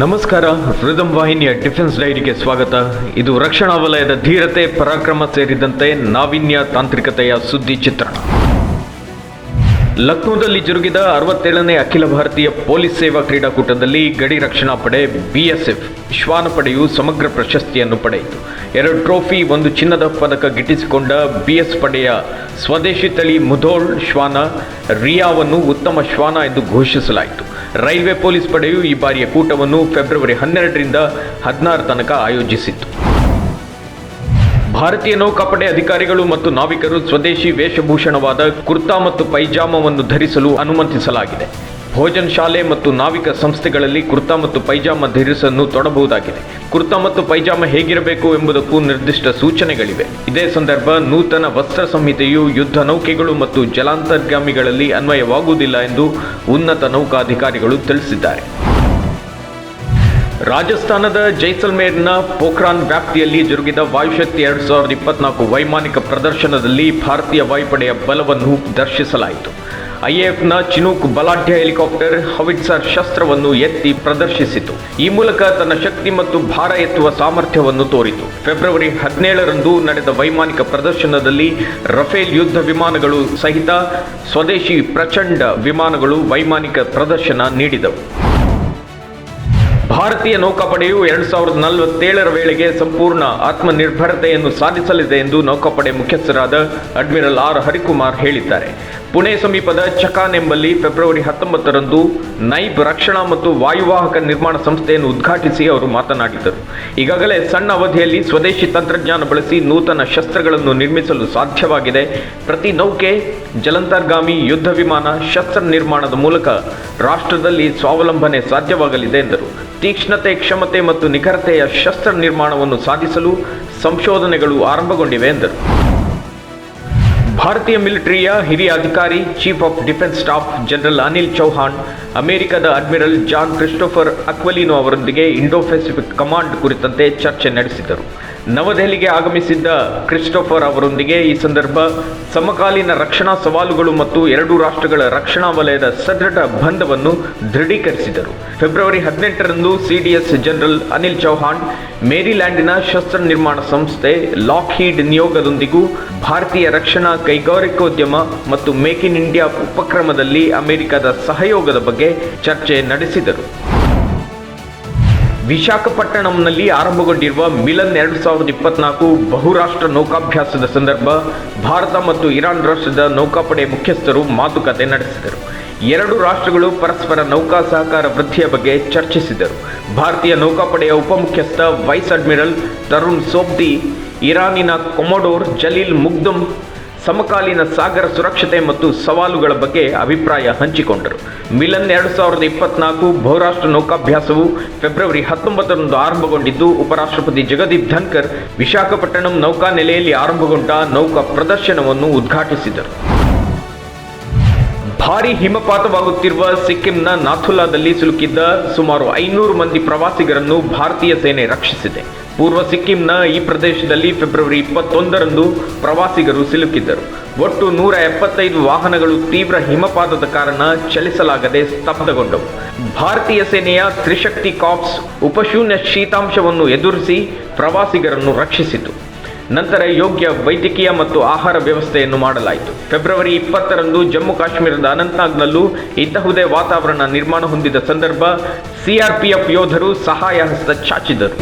ನಮಸ್ಕಾರ, ರಿದಮ್ ವಾಹಿನಿಯ ಡಿಫೆನ್ಸ್ ಡೈರಿಗೆ ಸ್ವಾಗತ. ಇದು ರಕ್ಷಣಾ ವಲಯದ ಧೀರತೆ, ಪರಾಕ್ರಮ ಸೇರಿದಂತೆ ನಾವಿನ್ಯ ತಾಂತ್ರಿಕತೆಯ ಸುದ್ದಿ ಚಿತ್ರಣ. ಲಕ್ನೋದಲ್ಲಿ ಜರುಗಿದ ಅರವತ್ತೇಳನೇ ಅಖಿಲ ಭಾರತೀಯ ಪೊಲೀಸ್ ಸೇವಾ ಕ್ರೀಡಾಕೂಟದಲ್ಲಿ ಗಡಿ ರಕ್ಷಣಾ ಪಡೆ ಬಿಎಸ್ಎಫ್ ಶ್ವಾನ ಪಡೆಯು ಸಮಗ್ರ ಪ್ರಶಸ್ತಿಯನ್ನು ಪಡೆಯಿತು. ಎರಡು ಟ್ರೋಫಿ, ಒಂದು ಚಿನ್ನದ ಪದಕ ಗಿಟ್ಟಿಸಿಕೊಂಡ ಬಿಎಸ್ ಪಡೆಯ ಸ್ವದೇಶಿ ತಳಿ ಮುಧೋಳ್ ಶ್ವಾನ, ರಿಯಾವನ್ನು ಉತ್ತಮ ಶ್ವಾನ ಎಂದು ಘೋಷಿಸಲಾಯಿತು. ರೈಲ್ವೆ ಪೊಲೀಸ್ ಪಡೆಯು ಈ ಬಾರಿಯ ಕೂಟವನ್ನು ಫೆಬ್ರವರಿ ಹನ್ನೆರಡರಿಂದ ಹದಿನಾರು ತನಕ ಆಯೋಜಿಸಿತ್ತು. ಭಾರತೀಯ ನೌಕಾಪಡೆ ಅಧಿಕಾರಿಗಳು ಮತ್ತು ನಾವಿಕರು ಸ್ವದೇಶಿ ವೇಷಭೂಷಣವಾದ ಕುರ್ತಾ ಮತ್ತು ಪೈಜಾಮವನ್ನು ಧರಿಸಲು ಅನುಮತಿಸಲಾಗಿದೆ. ಭೋಜನ ಶಾಲೆ ಮತ್ತು ನಾವಿಕ ಸಂಸ್ಥೆಗಳಲ್ಲಿ ಕುರ್ತಾ ಮತ್ತು ಪೈಜಾಮ ಧರಿಸನ್ನು ತೊಡಬಹುದಾಗಿದೆ ಕುರ್ತಾ ಮತ್ತು ಪೈಜಾಮ ಹೇಗಿರಬೇಕು ಎಂಬುದಕ್ಕೂ ನಿರ್ದಿಷ್ಟ ಸೂಚನೆಗಳಿವೆ. ಇದೇ ಸಂದರ್ಭ ನೂತನ ವಸ್ತ್ರ ಸಂಹಿತೆಯು ಯುದ್ಧ ನೌಕೆಗಳು ಮತ್ತು ಜಲಾಂತರ್ಗಾಮಿಗಳಲ್ಲಿ ಅನ್ವಯವಾಗುವುದಿಲ್ಲ ಎಂದು ಉನ್ನತ ನೌಕಾಧಿಕಾರಿಗಳು ತಿಳಿಸಿದ್ದಾರೆ. ರಾಜಸ್ಥಾನದ ಜೈಸಲ್ಮೇರ್ನ ಪೋಖ್ರಾನ್ ವ್ಯಾಪ್ತಿಯಲ್ಲಿ ಜರುಗಿದ ವಾಯುಶಕ್ತಿ ಎರಡು ಸಾವಿರದ ಇಪ್ಪತ್ನಾಲ್ಕು ವೈಮಾನಿಕ ಪ್ರದರ್ಶನದಲ್ಲಿ ಭಾರತೀಯ ವಾಯುಪಡೆಯ ಬಲವನ್ನು ದರ್ಶಿಸಲಾಯಿತು. ಐಎಎಫ್ನ ಚಿನೂಕ್ ಬಲಾಢ್ಯ ಹೆಲಿಕಾಪ್ಟರ್ ಹವಿಟ್ಸರ್ ಶಸ್ತ್ರವನ್ನು ಎತ್ತಿ ಪ್ರದರ್ಶಿಸಿತು. ಈ ಮೂಲಕ ತನ್ನ ಶಕ್ತಿ ಮತ್ತು ಭಾರ ಎತ್ತುವ ಸಾಮರ್ಥ್ಯವನ್ನು ತೋರಿತು. ಫೆಬ್ರವರಿ ಹದಿನೇಳರಂದು ನಡೆದ ವೈಮಾನಿಕ ಪ್ರದರ್ಶನದಲ್ಲಿ ರಫೇಲ್ ಯುದ್ಧ ವಿಮಾನಗಳು ಸಹಿತ ಸ್ವದೇಶಿ ಪ್ರಚಂಡ ವಿಮಾನಗಳು ವೈಮಾನಿಕ ಪ್ರದರ್ಶನ ನೀಡಿದವು. ಭಾರತೀಯ ನೌಕಾಪಡೆಯು ಎರಡು ಸಾವಿರದ ನಲವತ್ತೇಳರ ವೇಳೆಗೆ ಸಂಪೂರ್ಣ ಆತ್ಮನಿರ್ಭರತೆಯನ್ನು ಸಾಧಿಸಲಿದೆ ಎಂದು ನೌಕಾಪಡೆ ಮುಖ್ಯಸ್ಥರಾದ ಅಡ್ಮಿರಲ್ ಆರ್ ಹರಿಕುಮಾರ್ ಹೇಳಿದ್ದಾರೆ. ಪುಣೆ ಸಮೀಪದ ಚಕಾನ್ ಎಂಬಲ್ಲಿ ಫೆಬ್ರವರಿ ಹತ್ತೊಂಬತ್ತರಂದು ನೈಬ್ ರಕ್ಷಣಾ ಮತ್ತು ವಾಯುವಾಹಕ ನಿರ್ಮಾಣ ಸಂಸ್ಥೆಯನ್ನು ಉದ್ಘಾಟಿಸಿ ಅವರು ಮಾತನಾಡಿದರು. ಈಗಾಗಲೇ ಸಣ್ಣ ಅವಧಿಯಲ್ಲಿ ಸ್ವದೇಶಿ ತಂತ್ರಜ್ಞಾನ ಬಳಸಿ ನೂತನ ಶಸ್ತ್ರಗಳನ್ನು ನಿರ್ಮಿಸಲು ಸಾಧ್ಯವಾಗಿದೆ. ಪ್ರತಿ ನೌಕೆ ಜಲಂತರ್ಗಾಮಿ ಯುದ್ಧ ವಿಮಾನ ಶಸ್ತ್ರ ನಿರ್ಮಾಣದ ಮೂಲಕ ರಾಷ್ಟ್ರದಲ್ಲಿ ಸ್ವಾವಲಂಬನೆ ಸಾಧ್ಯವಾಗಲಿದೆ ಎಂದರು. ತೀಕ್ಷ್ಣತೆ, ಕ್ಷಮತೆ ಮತ್ತು ನಿಖರತೆಯ ಶಸ್ತ್ರ ನಿರ್ಮಾಣವನ್ನು ಸಾಧಿಸಲು ಸಂಶೋಧನೆಗಳು ಆರಂಭಗೊಂಡಿವೆ ಎಂದರು. ಭಾರತೀಯ ಮಿಲಿಟರಿಯ ಹಿರಿಯ ಅಧಿಕಾರಿ, chief of defence staff general Anil Chauhan, ಅಮೆರಿಕದ ಅಡ್ಮಿರಲ್ ಜಾನ್ ಕ್ರಿಸ್ಟೋಫರ್ ಅಕ್ವಲಿನೋ ಅವರೊಂದಿಗೆ ಇಂಡೋ ಪೆಸಿಫಿಕ್ ಕಮಾಂಡ್ ಕುರಿತಂತೆ ಚರ್ಚೆ ನಡೆಸಿದರು. ನವದೆಹಲಿಗೆ ಆಗಮಿಸಿದ್ದ ಕ್ರಿಸ್ಟೋಫರ್ ಅವರೊಂದಿಗೆ ಈ ಸಂದರ್ಭ. ಸಮಕಾಲೀನ ರಕ್ಷಣಾ ಸವಾಲುಗಳು ಮತ್ತು ಎರಡೂ ರಾಷ್ಟ್ರಗಳ ರಕ್ಷಣಾ ವಲಯದ ಸದೃಢ ಬಂಧವನ್ನು ದೃಢೀಕರಿಸಿದರು. ಫೆಬ್ರವರಿ ಹದಿನೆಂಟರಂದು ಸಿಡಿಎಸ್ ಜನರಲ್ ಅನಿಲ್ ಚೌಹಾಣ್, ಮೇರಿಲ್ಯಾಂಡಿನ ಶಸ್ತ್ರ ನಿರ್ಮಾಣ ಸಂಸ್ಥೆ ಲಾಕ್ಹೀಡ್ ನಿಯೋಗದೊಂದಿಗೂ ಭಾರತೀಯ ರಕ್ಷಣಾ ಕೈಗಾರಿಕೋದ್ಯಮ ಮತ್ತು ಮೇಕ್ ಇನ್ ಇಂಡಿಯಾ ಉಪಕ್ರಮದಲ್ಲಿ ಅಮೆರಿಕದ ಸಹಯೋಗದ ಬಗ್ಗೆ ಚರ್ಚೆ ನಡೆಸಿದರು. ವಿಶಾಖಪಟ್ಟಣಂನಲ್ಲಿ ಆರಂಭಗೊಂಡಿರುವ ಮಿಲನ್ ಎರಡು ಸಾವಿರದ ಇಪ್ಪತ್ನಾಲ್ಕು ಬಹುರಾಷ್ಟ್ರ ನೌಕಾಭ್ಯಾಸದ ಸಂದರ್ಭ, ಭಾರತ ಮತ್ತು ಇರಾನ್ ರಾಷ್ಟ್ರದ ನೌಕಾಪಡೆ ಮುಖ್ಯಸ್ಥರು ಮಾತುಕತೆ ನಡೆಸಿದರು. ಎರಡು ರಾಷ್ಟ್ರಗಳು ಪರಸ್ಪರ ನೌಕಾ ಸಹಕಾರ ವೃದ್ಧಿಯ ಬಗ್ಗೆ ಚರ್ಚಿಸಿದರು. ಭಾರತೀಯ ನೌಕಾಪಡೆಯ ಉಪಮುಖ್ಯಸ್ಥ ವೈಸ್ ಅಡ್ಮಿರಲ್ ತರುಣ್ ಸೋಬ್ದಿ ಇರಾನಿನ ಕೊಮೊಡೋರ್ ಜಲೀಲ್ ಮುಗ್ದಮ್ ಸಮಕಾಲೀನ ಸಾಗರ ಸುರಕ್ಷತೆ ಮತ್ತು ಸವಾಲುಗಳ ಬಗ್ಗೆ ಅಭಿಪ್ರಾಯ ಹಂಚಿಕೊಂಡರು. ಮಿಲನ್ ಎರಡು ಸಾವಿರದ ಇಪ್ಪತ್ನಾಲ್ಕು ಬಹುರಾಷ್ಟ್ರ ನೌಕಾಭ್ಯಾಸವು ಫೆಬ್ರವರಿ ಹತ್ತೊಂಬತ್ತರಂದು ಆರಂಭಗೊಂಡಿದ್ದು, ಉಪರಾಷ್ಟ್ರಪತಿ ಜಗದೀಪ್ ಧನ್ಕರ್ ವಿಶಾಖಪಟ್ಟಣಂ ನೌಕಾನೆಲೆಯಲ್ಲಿ ಆರಂಭಗೊಂಡ ನೌಕಾ ಪ್ರದರ್ಶನವನ್ನು ಉದ್ಘಾಟಿಸಿದರು. ಭಾರಿ ಹಿಮಪಾತವಾಗುತ್ತಿರುವ ಸಿಕ್ಕಿಂನ ನಾಥುಲಾದಲ್ಲಿ ಸಿಲುಕಿದ್ದ ಸುಮಾರು ಐನೂರು ಮಂದಿ ಪ್ರವಾಸಿಗರನ್ನು ಭಾರತೀಯ ಸೇನೆ ರಕ್ಷಿಸಿದೆ. ಪೂರ್ವ ಸಿಕ್ಕಿಂನ ಈ ಪ್ರದೇಶದಲ್ಲಿ ಫೆಬ್ರವರಿ ಇಪ್ಪತ್ತೊಂದರಂದು ಪ್ರವಾಸಿಗರು ಸಿಲುಕಿದ್ದರು. ಒಟ್ಟು ನೂರ ಎಪ್ಪತ್ತೈದು ವಾಹನಗಳು ತೀವ್ರ ಹಿಮಪಾತದ ಕಾರಣ ಚಲಿಸಲಾಗದೆ ಸ್ತಬ್ಧಗೊಂಡವು. ಭಾರತೀಯ ಸೇನೆಯ ತ್ರಿಶಕ್ತಿ ಕಾಪ್ಸ್ ಉಪಶೂನ್ಯ ಶೀತಾಂಶವನ್ನು ಎದುರಿಸಿ ಪ್ರವಾಸಿಗರನ್ನು ರಕ್ಷಿಸಿತು. ನಂತರ ಯೋಗ್ಯ ವೈದ್ಯಕೀಯ ಮತ್ತು ಆಹಾರ ವ್ಯವಸ್ಥೆಯನ್ನು ಮಾಡಲಾಯಿತು. ಫೆಬ್ರವರಿ ಇಪ್ಪತ್ತರಂದು ಜಮ್ಮು ಕಾಶ್ಮೀರದ ಅನಂತನಾಗ್ನಲ್ಲೂ ಇಂತಹುದೇ ವಾತಾವರಣ ನಿರ್ಮಾಣ ಹೊಂದಿದ ಸಂದರ್ಭ ಸಿಆರ್ಪಿಎಫ್ ಯೋಧರು ಸಹಾಯ ಹಸ್ತ ಚಾಚಿದರು